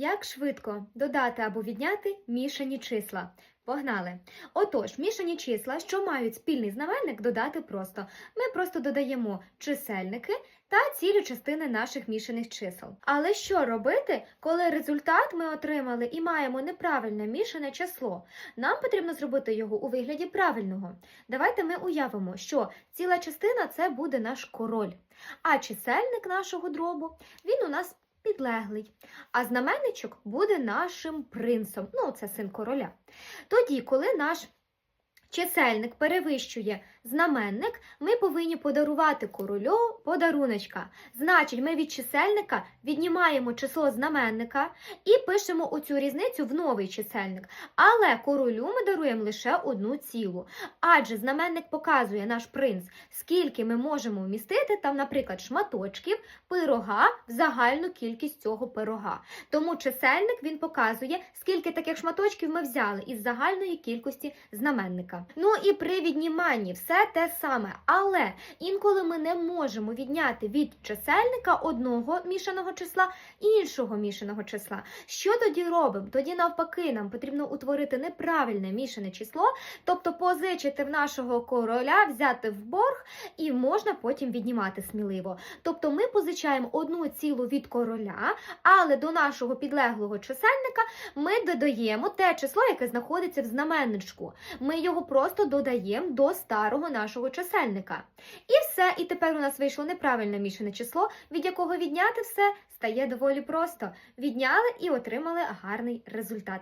Як швидко додати або відняти мішані числа? Погнали! Отож, мішані числа, що мають спільний знаменник, додати просто. Ми просто додаємо чисельники та цілі частини наших мішаних чисел. Але що робити, коли результат ми отримали і маємо неправильне мішане число? Нам потрібно зробити його у вигляді правильного. Давайте ми уявимо, що ціла частина це буде наш король, а чисельник нашого дробу він у нас підлеглий. А знаменничок буде нашим принцем. Ну, це син короля. Тоді, коли наш чисельник перевищує знаменник, ми повинні подарувати королю подаруночка. Значить, ми від чисельника віднімаємо число знаменника і пишемо оцю різницю в новий чисельник. Але королю ми даруємо лише одну цілу. Адже знаменник показує наш принц, скільки ми можемо вмістити там, наприклад, шматочків пирога в загальну кількість цього пирога. Тому чисельник він показує, скільки таких шматочків ми взяли із загальної кількості знаменника. Ну і при відніманні все те саме, але інколи ми не можемо відняти від чисельника одного мішаного числа іншого мішаного числа. Що тоді робимо? Тоді навпаки, нам потрібно утворити неправильне мішане число, тобто позичити в нашого короля, взяти в борг, і можна потім віднімати сміливо. Тобто ми позичаємо одну цілу від короля, але до нашого підлеглого чисельника ми додаємо те число, яке знаходиться в знаменничку. Ми його просто додаємо до старого нашого чисельника. І все, і тепер у нас вийшло неправильне мішане число, від якого відняти все стає доволі просто. Відняли і отримали гарний результат.